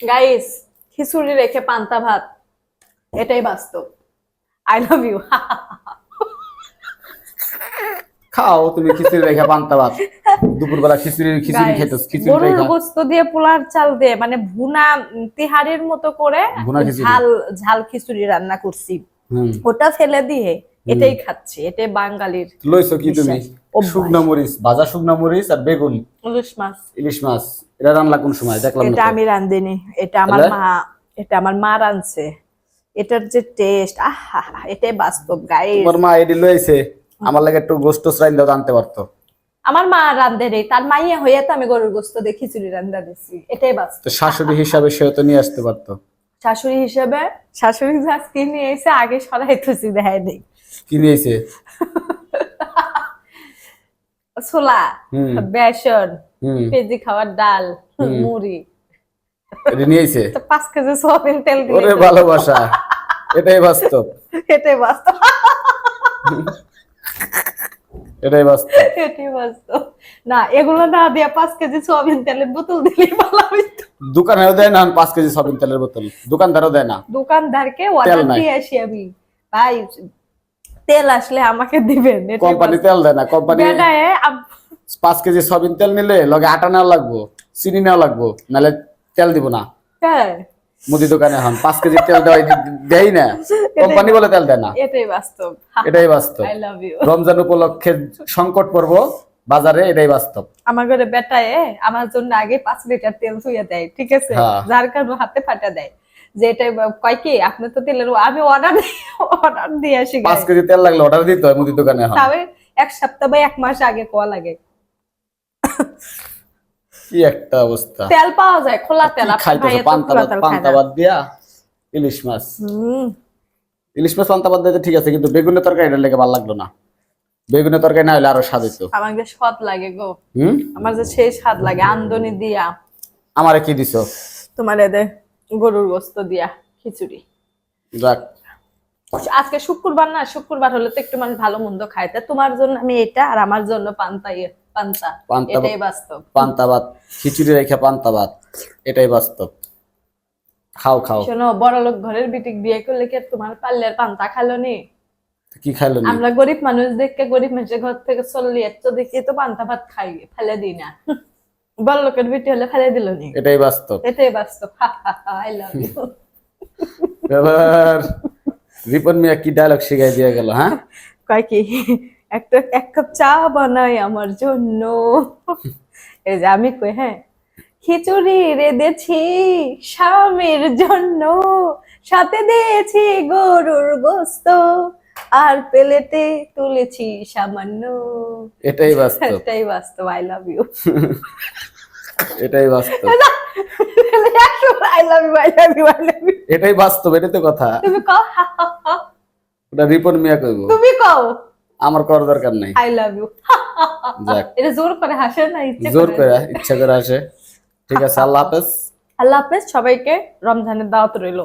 Guys খিচুড়ি রেখে পান্তা ভাত এটাই বাস্তব। আই লাভ ইউ খাও তুমি খিচুড়ি রেখে পান্তা ভাত। দুপুরবেলা খিচুড়ি খিচুড়ি খেতে খিচুড়ি গরুর গোস্ত দিয়ে পোলার চাল দিয়ে মানে ভুনা তিহারির মতো করে ঝাল ঝাল খিচুড়ি রান্না করছি। ওটা ফেলে দিয়ে এটাই খাচ্ছি এটাই বাঙালির লইছো কি তুমি? শুকনা মরিচ ভাজা শুকনা মরিচ আর বেগুন। ইলিশ মাছ। ইলিশ মাছ। এটা রান্না কোন সময়? দেখলাম এটা আমি রান্ধিনি। এটা আমার মা এটা আমার মা রাঁধছে। এটার যে টেস্ট আহা এটাই বাস্তব গাইস তোমার মা এটি লইছে। আমার লাগে একটু গোস্ত শ্রাইন দাও আনতে পারতো। আমার মা রান্ধে নেই তার মাইয়া হইয়া তো আমি গরুর গোস্ত দিয়ে খিচুড়ি রান্ধা দিছি। এটাই বাস্তব। শাশুড়ি হিসাবে সেও তো নিয়ে আসতে পারতো। শাশুড়ি হিসাবে শাশুড়ি যা নিয়ে এসে আগে সরাই থুসি দেয় নেই কি নিয়েছে ছোলা বেসন পেঁজি খাওয়ার ডাল মুড়ি। এটা নিয়েছে? পাঁচ কেজি সোয়াবিন তেল দিয়ে ওরে ভালোবাসা। এটাই বাস্তব। এটাই বাস্তব। এটাই বাস্তব। এটাই বাস্তব। না এগুলো না দিয়ে পাঁচ কেজি সোয়াবিন তেলের বোতল দিলেই ভালো হইতো। দোকানেও দেয় না পাঁচ কেজি সবিন তেলের বোতল। দোকানদারও দেয় না। দোকানদারকে অর্ডার দিয়ে আসি আমি। ভাই তেল আসলে আমাকে দিবেন কোম্পানি তেল দেয় না কোম্পানি পাঁচ কেজি সবিন তেল নিলে লগে আটা নেওয়া লাগবো চিনি নেওয়া লাগবো নাহলে তেল দিব না। হ্যাঁ, মুদি দোকানে হন পাঁচ কেজি তেল দেওয়া দেয় না কোম্পানি বলে তেল দেয় না। এটাই বাস্তব। এটাই বাস্তব। রমজান উপলক্ষে সংকট পড়ব বাজারে এটাই বাস্তব। আমার ঘরে বেটায় আমার জন্য আগে পাঁচ লিটার তেল ধুয়ে দেয় ঠিক আছে? হ্যাঁ। যার কারণে হাতে ফাটা দেয়। যে এটা কয় কি আপনি তো তেলের আমি অর্ডার অর্ডার দিয়ে আসি পাঁচ কেজি তেল লাগলে অর্ডার দিতে হয় মুদি দোকানে তবে এক সপ্তাহ বা এক মাস আগে কোয়া লাগে। কি একটা অবস্থা। তেল পাওয়া যায় খোলা তেল খাইতেছো? পান্তা পান্তা। ভাত দিয়া ইলিশ মাছ। হুম, ইলিশ মাছ পান্তা ভাত দিতে ঠিক আছে কিন্তু বেগুনের তরকারি এটা লেগে ভালো লাগল না। বেগুনের তরকারি না হলে আরও স্বাদ হইতো। আমার যে স্বাদ লাগে গো। আমার যে সেই স্বাদ লাগে আমদনি দিয়া। আমারে কি দিছো? তোমার এদের গরুর গোস্ত দিয়া খিচুড়ি। যাক। আজকে শুক্রবার না শুক্রবার হলে তো একটু মানুষ ভালো মন্দ খায়। তা তোমার জন্য আমি এটা আর আমার জন্য পান্তা ইয়ে পান্তা। পান্তা এটাই বাস্তব। পান্তা ভাত। খিচুড়ি রেখে পান্তা ভাত। এটাই বাস্তব। খাও খাও। শোনো বড় লোক ঘরের বিটিক বিয়ে করলে কি তোমার পাল্লের পান্তা খালো নি? কি খাইলো আমরা গরিব মানুষ দেখে গরিব মানুষের ঘর থেকে চললি এত দেখি তো পান্তা ভাত খাই ফেলে দিই না। বড় লোকের বিটি হলে ফেলে দিল নি। এটাই বাস্তব। এটাই বাস্তব। আই লাভ ইউ এবার রিপন মিয়া কি ডায়লগ শিখাই দিয়ে গেল হ্যাঁ? কয় কি? একটা এক কাপ চা বানাই আমার জন্য। এই যে আমি কই হ্যাঁ? খিচুড়ি রেঁধেছি স্বামীর জন্য। সাথে দিয়েছি গরুর গোস্ত। আর পেলেতে তুলেছি সামান্য। এটাই বাস্তব। এটাই বাস্তব আই লাভ ইউ এটাই বাস্তব। I love you I love you I love you এটাই বাস্তব এটাই তো কথা। তুমি কও। ওটা রিপন মিয়া কইব। তুমি কও। আমার করার দরকার নাই। আই লাভ ইউ যাক। এটা জোর করে হাসে না ইচ্ছে জোর করে? ইচ্ছা করে আসে ঠিক আছে আল্লাহ হাফেজ। আল্লাহ হাফেজ সবাইকে রমজানের দাওয়াত রইল।